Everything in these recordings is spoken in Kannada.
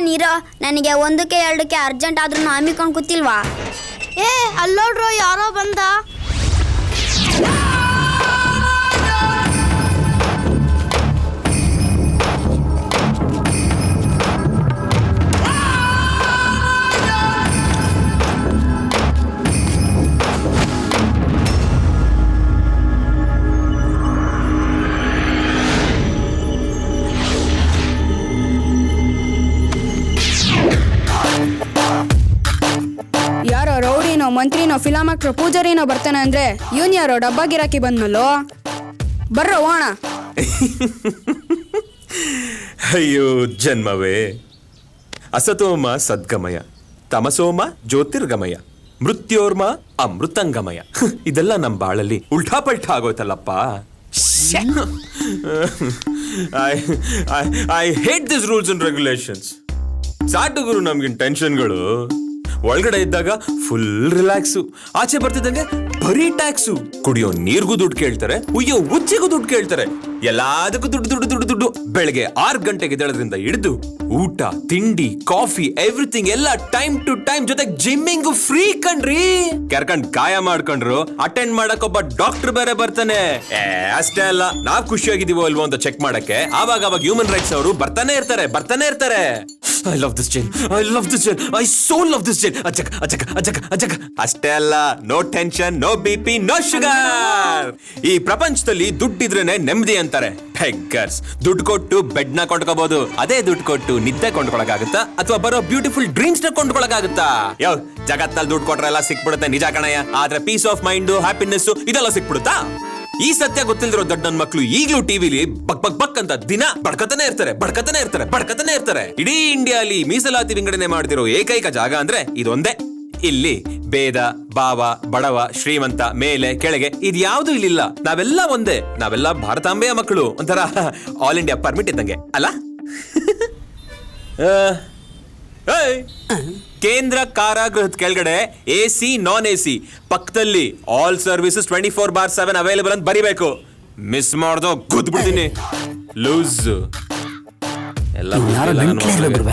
ನೀರೋ? ನನಗೆ ಒಂದಕ್ಕೆ ಎರಡಕ್ಕೆ ಅರ್ಜೆಂಟ್ ಆದ್ರೂ ಹಮ್ಮಿಕೊಂಡು ಕೂತಿಲ್ವಾ? ಏ ಅಲ್ಲೋಡ್ರೋ ಯಾರೋ ಬಂದ. ಮಂತ್ರಿನೋ ಫಿಲಮ್ ಆಕ್ಟ್ರೋ ಪೂಜಾರಿನೋ ಬರ್ತಾನೆ ಅಂದ್ರೆ ಇವನ್ ಯಾರೋ ಡಬ್ಬ ಗಿರಾಕಿ ಬಂದ್ನಲ್ಲೋ? ಬರ್ರೋ ಹೋಣ ಅಯ್ಯೋ ಜನ್ಮವೇ. ಅಸತೋಮ ಸದ್ಗಮಯ. ತಮಸೋಮ ಜ್ಯೋತಿರ್ಗಮಯ. ಮೃತ್ಯೋರ್ಮ ಅಮೃತಂಗಮಯ. ಇದೆಲ್ಲ ನಮ್ಮ ಬಾಳಲ್ಲಿ ಉಲ್ಟಾ ಪಲ್ಟಾ ಆಗೋಯ್ತಲ್ಲಪ್ಪ I hate this rules and regulations ಸಾಟುಗುರು ನಮ್ಗಿನ್ ಟೆನ್ಷನ್ಗಳು ಒಳಗಡೆ ಇದ್ದಾಗ ಫುಲ್ ರಿಲ್ಯಾಕ್ಸು ಆಚೆ ಬರ್ತಿದ್ದಂಗೆ ಬರೀ ಟ್ಯಾಕ್ಸು ಕುಡಿಯೋ ನೀರ್ಗೂ ದುಡ್ಡು ಕೇಳ್ತಾರೆ, ಉಯ್ಯೋ ಉಚ್ಚಿಗೂ ದುಡ್ಡು ಕೇಳ್ತಾರೆ. ಎಲ್ಲದಕ್ಕೂ ದುಡ್ಡು ದುಡ್ಡು ದುಡ್ಡು ದುಡ್ಡು. ಬೆಳಗ್ಗೆ ಆರು ಗಂಟೆಗೆ ಎದ್ದೇಳೋದ್ರಿಂದ ಹಿಡಿದು ಊಟ, ತಿಂಡಿ ಕಾಫಿ ಎವ್ರಿಥಿಂಗ್ ಎಲ್ಲ ಟೈಮ್ ಟು ಟೈಮ್ ಜೊತೆ ಜಿಮ್ಮಿಂಗ್ ಫ್ರೀ ಕಣ್ರಿ. ಕರ್ಕೊಂಡ್ ಗಾಯ ಮಾಡ್ಕೊಂಡ್ರು ಅಟೆಂಡ್ ಮಾಡಕ್ ಒಬ್ಬ ಡಾಕ್ಟರ್ ಬೇರೆ ಬರ್ತಾನೆ. ಅಷ್ಟೇ ಅಲ್ಲ, ನಾವ್ ಖುಷಿಯಾಗಿದೀವೋ ಅಲ್ವೋ ಅಂತ ಚೆಕ್ ಮಾಡಕ್ಕೆ ಆವಾಗ ಅವಾಗ ಹ್ಯೂಮನ್ ರೈಟ್ಸ್ ಅವರು ಬರ್ತಾನೆ ಇರ್ತಾರೆ ಬರ್ತಾನೆ ಇರ್ತಾರೆ. I love this jail I love this jail I so love this jail ಅಜಕ ಅಜಕ ಅಜಕ ಅಜಕ ಅಷ್ಟೇ ಅಲ್ಲ no tension no B P no sugar ಈ ಪ್ರಪಂಚದಲ್ಲಿ ದುಡ್ಡಿದ್ರೇನೆ ನೆಮ್ಮದಿ ಅಂತಾರೆ. ಹೆಗ್ಗರ್ಸ್ ದುಡ್ಡು ಕೊಟ್ಟು ಬೆಡ್ನ ಕೊಂಡ್ಕೋಬಹುದು ಅದೇ ದುಡ್ಡು ಕೊಟ್ಟು ನಿದ್ದೆ ಕೊಂಡ್ಕೊಳಕಾಗುತ್ತಾ ಅಥವಾ ಬರೋ ಬ್ಯೂಟಿಫುಲ್ ಡ್ರೀಮ್ಸ್ನ ಕೊಂಡ್ಕೊಳಕಾಗುತ್ತಾ ಯೋ ಜಗತ್ತಲ್ಲಿ ದುಡ್ಡು ಕೊಟ್ರೆ ಎಲ್ಲ ಸಿಕ್ಬಿಡುತ್ತೆ ನಿಜ ಕಣಯ್ಯ. ಆದ್ರೆ ಪೀಸ್ ಆಫ್ ಮೈಂಡ್ ಹ್ಯಾಪಿನೆಸ್ ಇದೆಲ್ಲ ಸಿಕ್ಬಿಡುತ್ತಾ? ಈ ಸತ್ಯ ಗೊತ್ತಿಲ್ದಿರೋ ದೊಡ್ಡ ಮಕ್ಳು ಈಗ್ಲೂ ಟಿವಿಲಿ ಬಕ್ ಬಕ್ ಬಕ್ ಅಂತ ದಿನ ಬಡ್ಕತಾನೆ ಇರ್ತಾರೆ ಬಡ್ಕತಾನೆ ಇರ್ತಾರೆ ಬಡ್ಕತಾನೆ ಇರ್ತಾರೆ. ಇಡೀ ಇಂಡಿಯಾಲಿ ಮೀಸಲಾತಿ ವಿಂಗಡಣೆ ಮಾಡ್ತಿರೋ ಏಕೈಕ ಜಾಗ ಅಂದ್ರೆ ಇದೊಂದೇ. ಇಲ್ಲಿ ಭೇದ, ಭಾವ, ಬಡವ, ಶ್ರೀಮಂತ, ಮೇಲೆ, ಕೆಳಗೆ ಇದ್ಯಾವುದು ಇಲ್ಲಿಲ್ಲ. ನಾವೆಲ್ಲ ಒಂದೇ, ನಾವೆಲ್ಲ ಭಾರತಾಂಬೆಯ ಮಕ್ಕಳು ಒಂಥರ ಆಲ್ ಇಂಡಿಯಾ ಪರ್ಮಿಟ್ ಇದ್ದಂಗೆ, ಅಲ್ಲ! ಕೇಂದ್ರ ಕಾರಾಗೃಹದ ಕೆಳಗಡೆ A C non A C ಪಕ್ಕದಲ್ಲಿ all services twenty four bar seven available ಅಂತ ಬರಿಬೇಕು. ಮಿಸ್ ಮಾಡ್ದೋ ಗುದ್ ಬಿಡ್ತೀನಿ ಲೂಸ್ ಎಲ್ಲ ಯಾರೋ ಗೊತ್ತಿಲ್ಲ ನನ್ನ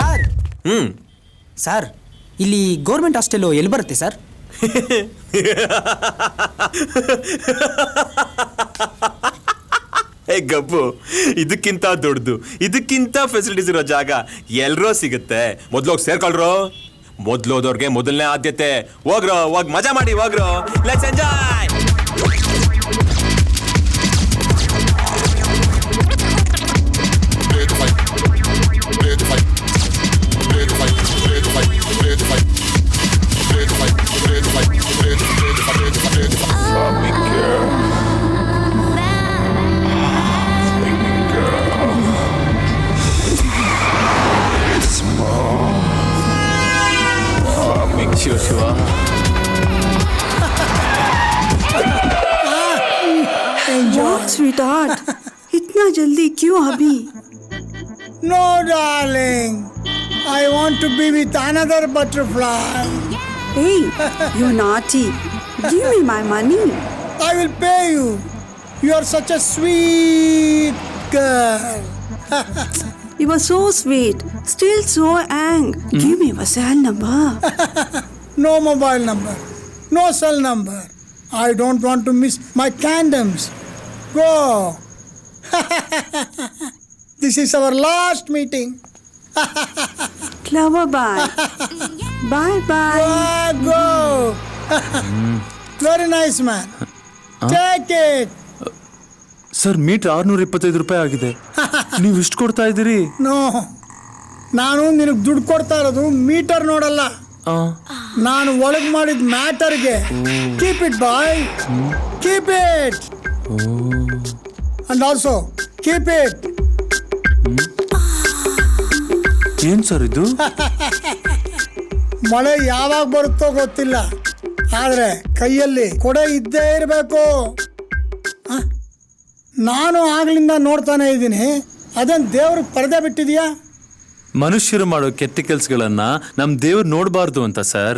ಸರ್. ಹ್ಮ್. ಸರ್ ಇಲ್ಲಿ ಗೌರ್ಮೆಂಟ್ ಹಾಸ್ಟೆಲು ಎಲ್ಲಿ ಬರುತ್ತೆ ಸರ್? ಏ ಗಬ್ಬು, ಇದಕ್ಕಿಂತ ದೊಡ್ಡದು ಇದಕ್ಕಿಂತ ಫೆಸಿಲಿಟೀಸ್ ಇರೋ ಜಾಗ ಎಲ್ಲರೂ ಸಿಗುತ್ತೆ. ಮೊದ್ಲೋಗಿ ಸೇರ್ಕೊಳ್ರು. ಮೊದ್ಲೋದವ್ರಿಗೆ ಮೊದಲನೇ ಆದ್ಯತೆ. ಹೋಗ್ರೋ, ಹೋಗ್ ಮಜಾ ಮಾಡಿ, ಹೋಗ್ರೋ. Let's enjoy siła, ah, sweetheart? इतना जल्दी क्यों अभी No, darling. I want to be with another butterfly. Hey, you naughty. Give me my money. I will pay you. You are such a sweet girl. You were so sweet, still so ang. Give me your cell number. No mobile number. No cell number. I don't want to miss my condoms. Go. this is our last meeting. Clever bye. bye bye. Go, go. Very nice man. Take it. Sir meter ಆರ್ನೂರ ಇಪ್ಪತ್ತೈದು ರೂಪಾಯಿ ಆಗಿದೆ ನೀವು ಇಷ್ಟು ಕೊಡ್ತಾ ಇದ್ದೀರಿ? ನೋ. ನಾನು ನಿನಗೆ ದುಡ್ಡು ಕೊಡ್ತಾ ಇರೋದು ಮೀಟರ್ ನೋಡಲ್ಲ. ನಾನು ಒಳಗೆ ಮಾಡಿದ ಮ್ಯಾಟರ್ಗೆ. Keep it boy keep it and also keep it ಏನ್ ಸರ್ ಇದು? ಮಳೆ ಯಾವಾಗ ಬರುತ್ತೋ ಗೊತ್ತಿಲ್ಲ. ಆದ್ರೆ ಕೈಯಲ್ಲಿ ಕೊಡೆ ಇದ್ದೇ ಇರಬೇಕು. ನಾನು ಆಗ್ಲಿಂದ ನೋಡ್ತಾನೆ ಇದ್ದೀನಿ. ಅದೇನ್ ದೇವ್ರಿಗೆ ಪರದೆ ಬಿಟ್ಟಿದ್ಯಾ ಮನುಷ್ಯರು ಮಾಡೋ ಕೆಟ್ಟ ಕೆಲ್ಸಗಳನ್ನ ನಮ್ ದೇವ್ರು ನೋಡಬಾರ್ದು ಅಂತ ಸರ್.